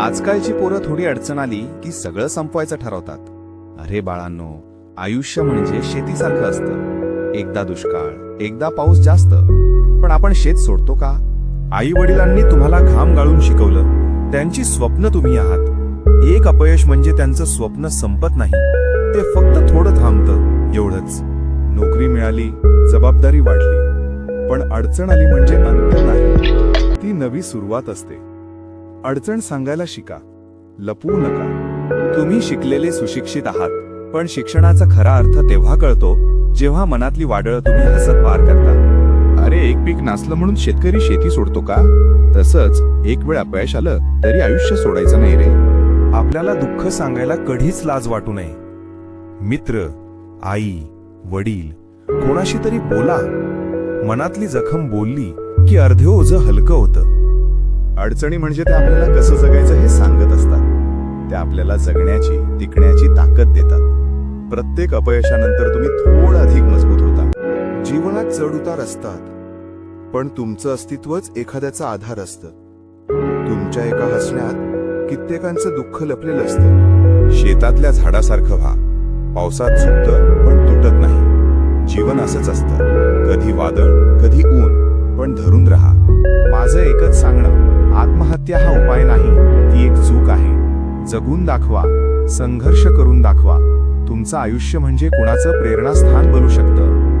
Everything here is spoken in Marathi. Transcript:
आजकालची पोरं थोडी अडचण आली की सगळं संपवायचं ठरवतात. अरे बाळांनो आयुष्य म्हणजे शेतीसारखं असतं. एकदा दुष्काळ एकदा पाऊस जास्त. पण आपण शेत सोडतो का? आई वडिलांनी तुम्हाला घाम गाळून शिकवलं. त्यांची स्वप्न तुम्ही आहात. एक अपयश म्हणजे त्यांचं स्वप्न संपत नाही. ते फक्त थोडं थांबतं एवढंच. नोकरी मिळाली जबाबदारी वाढली. पण अडचण आली म्हणजे अंत नाही. ती नवी सुरुवात असते. अडचण सांगायला शिका. लपवू नका. तुम्ही शिकलेले सुशिक्षित आहात पण शिक्षणाचा खरा अर्थ तेव्हा कळतो जेव्हा मनातली वाडळ तुम्ही हसत पार करता. अरे एक पीक नासलं म्हणून शेतकरी शेती सोडतो का? तसंच एक वेळ अपयश आलं तरी आयुष्य सोडायचं नाही रे. आपल्याला दुःख सांगायला कधीच लाज वाटू नये. मित्र आई वडील कोणाशी तरी बोला. मनातली जखम बोलली की अर्धे ओझं हलकं होतं. अडचणी म्हणजे ते आपल्याला कसं जगायचं हे सांगत असतात. ते आपल्याला जगण्याची टिकण्याची ताकद देतात. प्रत्येक अपयशानंतर तुम्ही थोडं अधिक मजबूत होता. जीवनात चढ उतार असतात. पण तुमचं अस्तित्वच एखाद्याचा आधार असतं. तुमच्या एका हसण्यात कित्येकांचं दुःख लपलेलं असतं. शेतातल्या झाडासारखं व्हा. पावसात झुकतं पण तुटत नाही. जीवन असंच असतं. कधी वादळ कधी ऊन पण धरून राहा. आत्महत्या हा उपाय नाही. ती एक चूक आहे. जगून दाखवा संघर्ष करून दाखवा. तुमचं आयुष्य म्हणजे कुणाचं प्रेरणास्थान बनू शकतं.